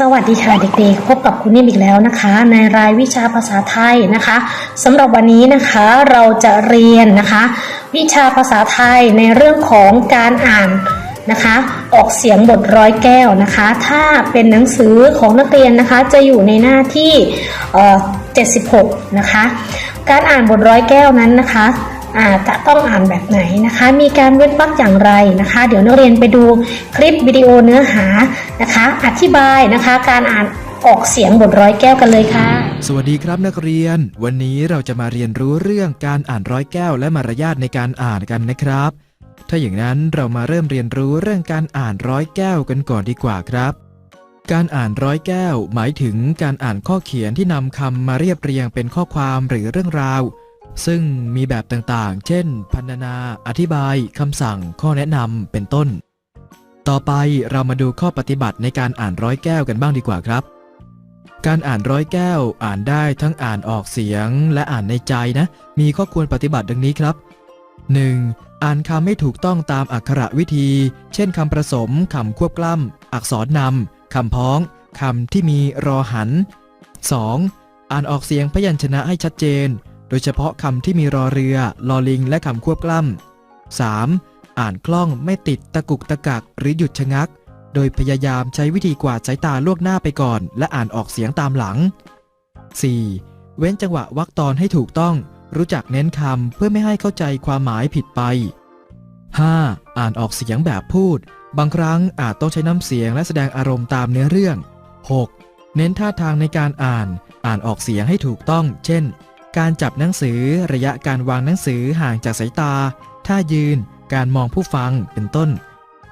สวัสดีค่ะเด็กๆ พบกับคุณนิ่มอีกแล้วนะคะ ในรายวิชาภาษาไทยนะคะสำหรับวันนี้นะคะเราจะเรียนนะคะ วิชาภาษาไทยในเรื่องของการอ่านนะคะ ออกเสียงบทร้อยแก้วนะคะ ถ้าเป็นหนังสือของนักเรียนนะคะ จะอยู่ในหน้าที่เอ่อ76 นะคะ การอ่านบทร้อยแก้วนั้นนะคะ จะต้องอ่านแบบไหนนะคะ มีการเว้นวรรคอย่างไรนะคะ เดี๋ยวนักเรียนไปดูคลิปวิดีโอเนื้อหานะคะ อธิบายนะคะการอ่านออกเสียงบทร้อยแก้วกันเลยค่ะ สวัสดีครับนักเรียน วันนี้เราจะมาเรียนรู้เรื่องการอ่านร้อยแก้วและมารยาทในการอ่านกันนะครับ ถ้าอย่างนั้นเรามาเริ่มเรียนรู้เรื่องการอ่านร้อยแก้วกันก่อนดีกว่าครับ การอ่านร้อยแก้ว หมายถึงการอ่านข้อเขียนที่นำคำมาเรียบเรียงเป็นข้อความหรือเรื่องราว ซึ่งมีแบบต่างๆ เช่น พรรณนา อธิบาย คำสั่ง ข้อแนะนำ เป็นต้น ต่อไปเรามาดูข้อปฏิบัติในการอ่านร้อยแก้วกันบ้างดีกว่าครับ การอ่านร้อยแก้วอ่านได้ทั้งอ่านออกเสียงและอ่านในใจนะ มีข้อควรปฏิบัติดังนี้ครับ 1. อ่านคำไม่ถูกต้องตามอักขระวิธี เช่นคำประสมคำควบกล้ำ อักษรนำคำพ้องคำที่มีรอหัน 2. อ่านออกเสียงพยัญชนะให้ชัดเจน โดยเฉพาะคำที่มีรอเรือ ลอลิง และคำควบกล้ำ 3. อ่านคล่องไม่ติดตะกุกตะกักหรือหยุดชะงัก โดยพยายามใช้วิธีกวาดสายตาลวงหน้าไปก่อน และอ่านออกเสียงตามหลัง 4. เว้นจังหวะวรรคตอนให้ถูกต้อง รู้จักเน้นคำเพื่อไม่ให้เข้าใจความหมายผิดไป 5. อ่านออกเสียงแบบพูด บางครั้งอาจต้องใช้น้ำเสียงและแสดงอารมณ์ตามเนื้อเรื่อง 6. เน้นท่าทางในการอ่าน อ่านออกเสียงให้ถูกต้อง เช่น การจับหนังสือระยะการวางหนังสือห่างจากสายตา ท่ายืน การมองผู้ฟังเป็นต้น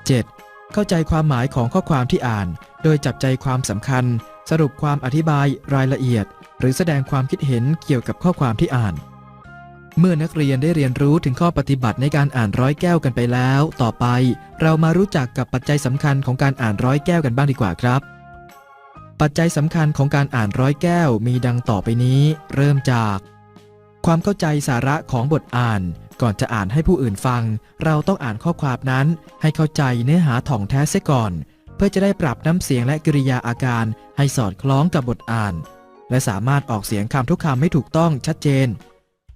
7. เข้าใจความหมายของข้อความที่อ่าน โดยจับใจความสำคัญ สรุปความอธิบายรายละเอียด หรือแสดงความคิดเห็นเกี่ยวกับข้อความที่อ่าน เมื่อนักเรียนได้เรียนรู้ถึงข้อปฏิบัติในการอ่านร้อยแก้วกันไปแล้ว ต่อไป เรามารู้จักกับปัจจัยสำคัญของการอ่านร้อยแก้วกันบ้างดีกว่าครับ ปัจจัยสำคัญของการอ่านร้อยแก้วมีดังต่อไปนี้ เริ่มจาก ความเข้าใจสาระของบทอ่าน ก่อนจะอ่านให้ผู้อื่นฟัง เราต้องอ่านข้อความนั้น ให้เข้าใจเนื้อหาถ่องแท้เสียก่อน เพื่อจะได้ปรับน้ำเสียงและกริยาอาการ ให้สอดคล้องกับบทอ่าน และสามารถออกเสียงคำทุกคำให้ถูกต้องชัดเจน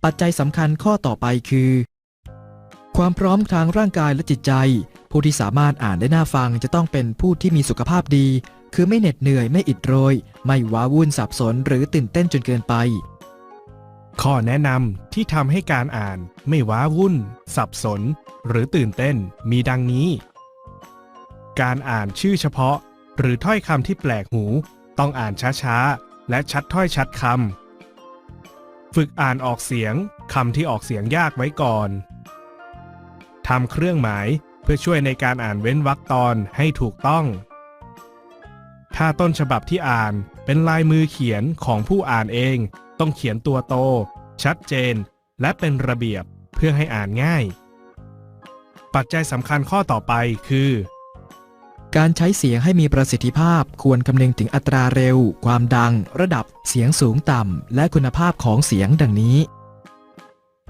ปัจจัยสำคัญข้อต่อไปคือ ความพร้อมทางร่างกายและจิตใจ ผู้ที่สามารถอ่านได้น่าฟังจะต้องเป็นผู้ที่มีสุขภาพดี คือไม่เหน็ดเหนื่อยไม่อิดโรย ไม่ว้าวุ่นสับสนหรือตื่นเต้นจนเกินไป ข้อแนะนำที่ทำให้การอ่าน ไม่ว้าวุ่น สับสน หรือตื่นเต้นมีดังนี้ การอ่านชื่อเฉพาะ หรือถ้อยคำที่แปลกหู ต้องอ่านช้าๆ และชัดถ้อยชัดคำฝึกอ่านออกเสียงคำที่ออกเสียงยากไว้ก่อนทำเครื่องหมายเพื่อช่วยในการอ่านเว้นวรรคตอนให้ถูกต้อง ถ้าต้นฉบับที่อ่านเป็นลายมือเขียนของผู้อ่านเอง ต้องเขียนตัวโต ชัดเจน และเป็นระเบียบเพื่อให้อ่านง่าย ปัจจัยสำคัญข้อต่อไปคือ การใช้เสียงให้มีประสิทธิภาพควรคำนึงถึงอัตราเร็ว ความดัง ระดับเสียงสูงต่ำ และคุณภาพของเสียงดังนี้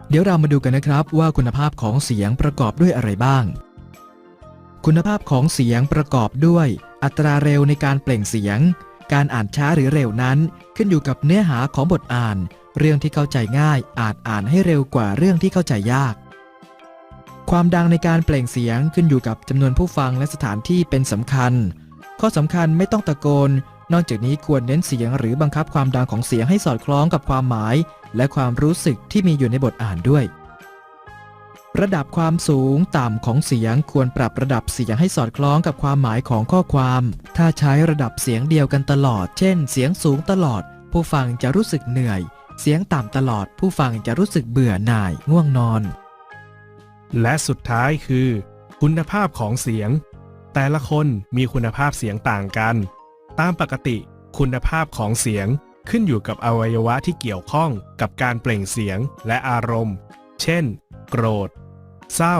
เดี๋ยวเรามาดูกันนะครับว่าคุณภาพของเสียงประกอบด้วยอะไรบ้าง คุณภาพของเสียงประกอบด้วย อัตราเร็วในการเปล่งเสียง การอ่านช้าหรือเร็วนั้น ขึ้นอยู่กับเนื้อหาของบทอ่าน เรื่องที่เข้าใจง่ายอาจอ่านให้เร็วกว่าเรื่องที่เข้าใจยาก ความดังในการเปล่งเสียงขึ้นอยู่กับจำนวนผู้ฟังและสถานที่เป็นสำคัญ ข้อสำคัญไม่ต้องตะโกน นอกจากนี้ควรเน้นเสียงหรือบังคับความดังของเสียงให้สอดคล้องกับความหมาย และความรู้สึกที่มีอยู่ในบทอ่านด้วย ระดับความสูงต่ำของเสียงควรปรับระดับเสียงให้สอดคล้องกับความหมายของข้อความ ถ้าใช้ระดับเสียงเดียวกันตลอด เช่น เสียงสูงตลอด ผู้ฟังจะรู้สึกเหนื่อย เสียงต่ำตลอด ผู้ฟังจะรู้สึกเบื่อหน่ายง่วงนอน และสุดท้ายคือ คุณภาพของเสียง แต่ละคนมีคุณภาพเสียงต่างกัน ตามปกติคุณภาพของเสียงขึ้นอยู่กับอวัยวะที่เกี่ยวข้องกับการเปล่งเสียงและอารมณ์ เช่น โกรธ เศร้า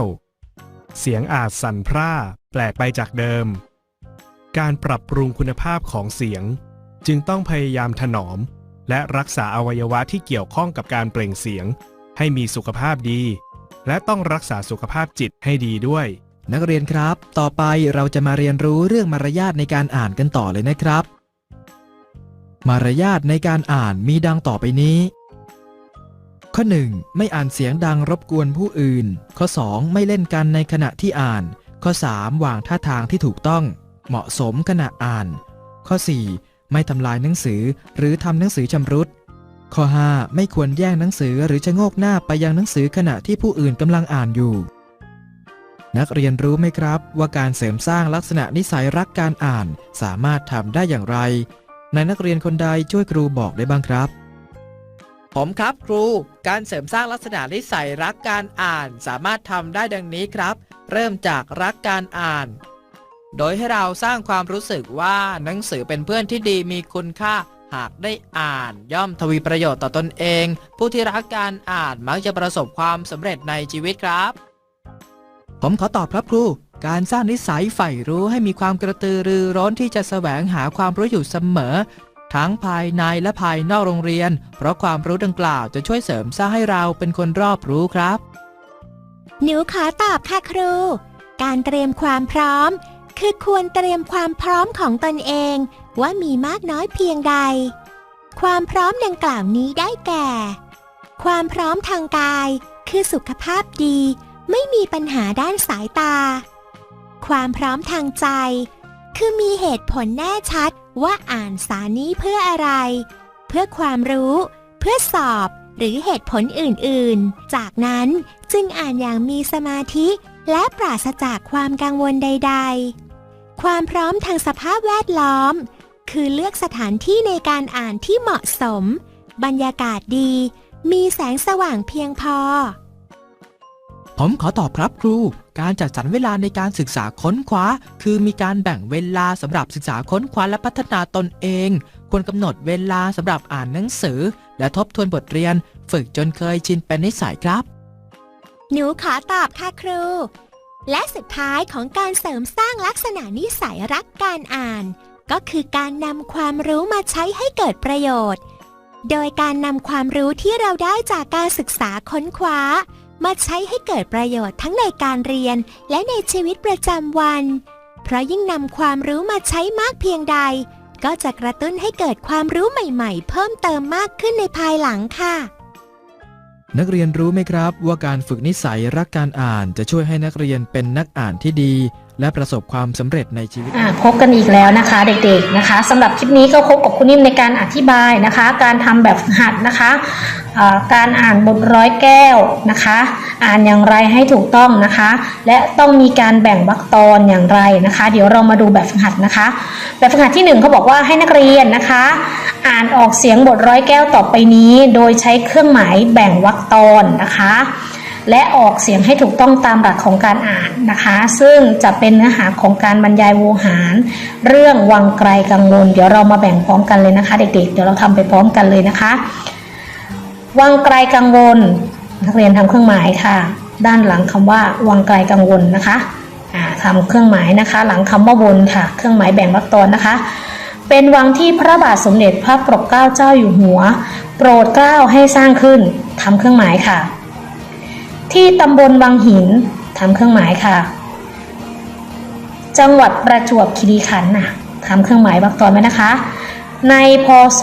เสียงอาจสั่นพร่าแปลกไปจากเดิม การปรับปรุงคุณภาพของเสียง จึงต้องพยายามถนอม และรักษาอวัยวะที่เกี่ยวข้องกับการเปล่งเสียง ให้มีสุขภาพดี และต้องรักษาสุขภาพจิตให้ดีด้วย นักเรียนครับ ต่อไปเราจะมาเรียนรู้เรื่องมารยาทในการอ่านกันต่อเลยนะครับ มารยาทในการอ่านมีดังต่อไปนี้ ข้อ 1. ไม่อ่านเสียงดังรบกวนผู้อื่น ข้อ 2. ไม่เล่นกันในขณะที่อ่าน ข้อ 3. วางท่าทางที่ถูกต้อง เหมาะสมขณะอ่าน ข้อ 4. ไม่ทำลายหนังสือหรือทำหนังสือชำรุด ข้อ 5. ไม่ควรแย่งหนังสือหรือชะโงกหน้าไปยังหนังสือขณะที่ผู้อื่นกำลังอ่านอยู่ นักเรียนรู้ไหมครับ ว่าการเสริมสร้างลักษณะนิสัยรักการอ่าน สามารถทำได้อย่างไร ในนักเรียนคนใดช่วยครูบอกได้บ้างครับ ผมครับครู การเสริมสร้างลักษณะนิสัยรักการอ่านสามารถทำได้ดังนี้ครับ เริ่มจากรักการอ่าน โดยให้เราสร้างความรู้สึกว่าหนังสือเป็นเพื่อนที่ดีมีคุณค่า หากได้อ่าน ย่อมทวีประโยชน์ต่อตอนเอง ผู้ที่รักการอ่านมักจะประสบความสำเร็จในชีวิตครับ ผมขอตอบครับครู การสร้างนิสัยใฝ่รู้ให้มีความกระตือรือร้นที่จะแสวงหาความรู้อยู่เสมอ ทั้งภายในและภายนอกโรงเรียน เพราะความรู้ดังกล่าวจะช่วยเสริมสร้างให้เราเป็นคนรอบรู้ครับ หนูขอตอบค่ะครู การเตรียมความพร้อม คือควรเตรียมความพร้อมของตนเอง ว่ามีมากน้อยเพียงใด ความพร้อมดังกล่าวนี้ได้แก่ ความพร้อมทางกาย คือสุขภาพดี ไม่มีปัญหาด้านสายตา ความพร้อมทางใจ คือมีเหตุผลแน่ชัด ว่าอ่านสารนี้เพื่ออะไร เพื่อความรู้ เพื่อสอบ หรือเหตุผลอื่นๆ จากนั้นจึงอ่านอย่างมีสมาธิและปราศจากความกังวลใด ๆ ความพร้อมทางสภาพแวดล้อม คือเลือกสถานที่ในการอ่านที่เหมาะสม บรรยากาศดี มีแสงสว่างเพียงพอ ผมขอตอบครับครู การจัดสรรเวลาในการศึกษาค้นคว้า คือมีการแบ่งเวลาสำหรับศึกษาค้นคว้าและพัฒนาตนเอง ควรกำหนดเวลาสำหรับอ่านหนังสือ และทบทวนบทเรียน ฝึกจนเคยชินเป็นนิสัยครับ หนูขอตอบค่ะครู และสุดท้ายของการเสริมสร้างลักษณะนิสัยรักการอ่าน ก็คือการนำความรู้มาใช้ให้เกิดประโยชน์ โดยการนำความรู้ที่เราได้จากการศึกษาค้นคว้า มาใช้ให้เกิดประโยชน์ทั้งในการเรียนและในชีวิตประจำวัน เพราะยิ่งนำความรู้มาใช้มากเพียงใด ก็จะกระตุ้นให้เกิดความรู้ใหม่ๆ เพิ่มเติมมากขึ้นในภายหลังค่ะ นักเรียนรู้ไหมครับว่าการฝึกนิสัยรักการอ่านจะช่วยให้นักเรียนเป็นนักอ่านที่ดี และประสบความสำเร็จในชีวิตพบกันอีกแล้วนะคะ เด็กๆนะคะสำหรับคลิปนี้ก็พบกับคุณนิ่มในการอธิบายนะคะ การทำแบบฝึกหัดนะคะการอ่านบทร้อยแก้วนะคะ อ่านอย่างไรให้ถูกต้องนะคะ และต้องมีการแบ่งวรรคตอนอย่างไรนะคะ เดี๋ยวเรามาดูแบบฝึกหัดนะคะ แบบฝึกหัดที่หนึ่งเขาบอกว่าให้นักเรียนนะคะ อ่านออกเสียงบทร้อยแก้วต่อไปนี้ โดยใช้เครื่องหมายแบ่งวรรคตอนนะคะ และออกเสียงให้ถูกต้องตามหลักของการอ่านนะคะ ซึ่งจะเป็นเนื้อหาของการบรรยายโวหาร เรื่องวังไกลกังวล เดี๋ยวเรามาแบ่งพร้อมกันเลยนะคะ เด็กๆ เดี๋ยวเราทำไปพร้อมกันเลยนะคะ วังไกลกังวล นักเรียนทำเครื่องหมายค่ะ ด้านหลังคำว่าวังไกลกังวลนะคะอ่าทำเครื่องหมายนะคะ หลังคำว่าบนค่ะ เครื่องหมายแบ่งวรรคตอนนะคะ เป็นวังที่พระบาทสมเด็จพระปกเกล้าเจ้าอยู่หัว โปรดเกล้าให้สร้างขึ้นทำเครื่องหมายค่ะ ที่ตำบลวังหินทำเครื่องหมายค่ะ จังหวัดประจวบคีรีขันธ์น่ะทำเครื่องหมายวรรคตอนไว้นะคะ ในพศ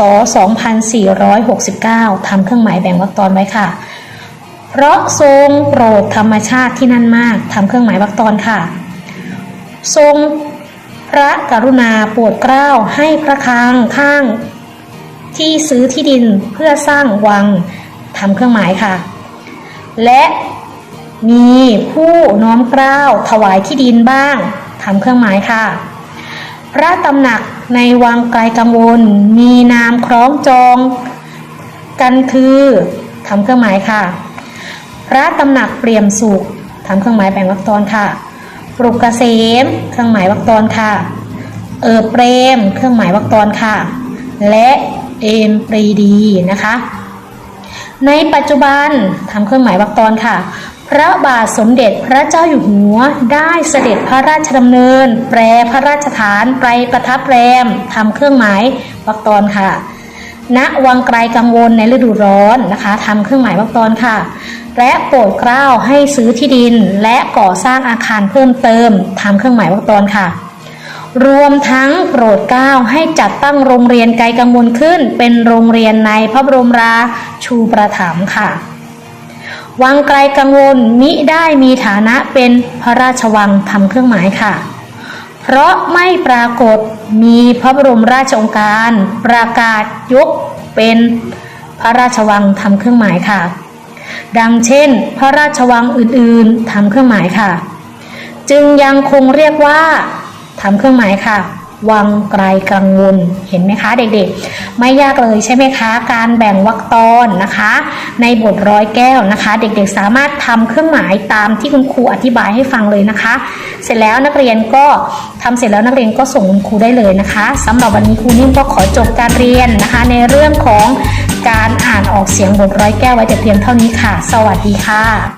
2469ทำเครื่องหมายแบ่งวรรคตอนไว้ค่ะ เพราะทรงโปรดธรรมชาติที่นั่นมากทำเครื่องหมายวรรคตอนค่ะ ทรงพระกรุณาโปรดเกล้าให้พระคังข้าง ที่ซื้อที่ดินเพื่อสร้างวังทำเครื่องหมายค่ะ และ มีผู้น้อมเกล้าถวายที่ดินบ้างทำเครื่องหมายค่ะ พระตำหนักในวังไกลกังวล มีนามคล้องจอง กันคือทำเครื่องหมายค่ะ พระตำหนักเปลี่ยมสุขทำเครื่องหมายแบ่งวรรคตอนค่ะปลุกเกษม เครื่องหมายวรรคตอนค่ะ เออเปรม เครื่องหมายวรรคตอนค่ะ และเอมปรีดีนะคะ ในปัจจุบันทำเครื่องหมายวรรคตอนค่ะ พระบาทสมเด็จพระเจ้าอยู่หัวได้เสด็จพระราชดำเนิน แปรพระราชฐานไปประทับแรมทำเครื่องหมายวรรคตอนค่ะ ณวังไกลกังวลในฤดูร้อนนะคะทำเครื่องหมายวรรคตอนค่ะ และโปรดเกล้าให้ซื้อที่ดิน และก่อสร้างอาคารเพิ่มเติมทำเครื่องหมายวรรคตอนค่ะรวมทั้งโปรดเกล้าให้จัดตั้งโรงเรียนไกลกังวลขึ้น เป็นโรงเรียนในพระบรมราชูประถมค่ะ วังไกลกังวลมิได้มีฐานะเป็นพระราชวังทำเครื่องหมายค่ะ เพราะไม่ปรากฏมีพระบรมราชองการ ประกาศยกเป็นพระราชวังทำเครื่องหมายค่ะ ดังเช่น พระราชวังอื่นๆทำเครื่องหมายค่ะ จึงยังคงเรียกว่าทำเครื่องหมายค่ะ วังไกลกังวลเห็นไหมคะเด็กๆ ไม่ยากเลยใช่ไหมคะ การแบ่งวรรคตอนนะคะ ในบทร้อยแก้วนะคะ เด็กๆสามารถทำเครื่องหมายตามที่คุณครูอธิบายให้ฟังเลยนะคะ เสร็จแล้วนักเรียนก็ทำเสร็จแล้วนักเรียนก็ส่งคุณครูได้เลยนะคะสำหรับวันนี้ครูนิ่มก็ขอจบการเรียนนะคะ ในเรื่องของการอ่านออกเสียงบทร้อยแก้วไว้แต่เพียงเท่านี้ค่ะ สวัสดีค่ะ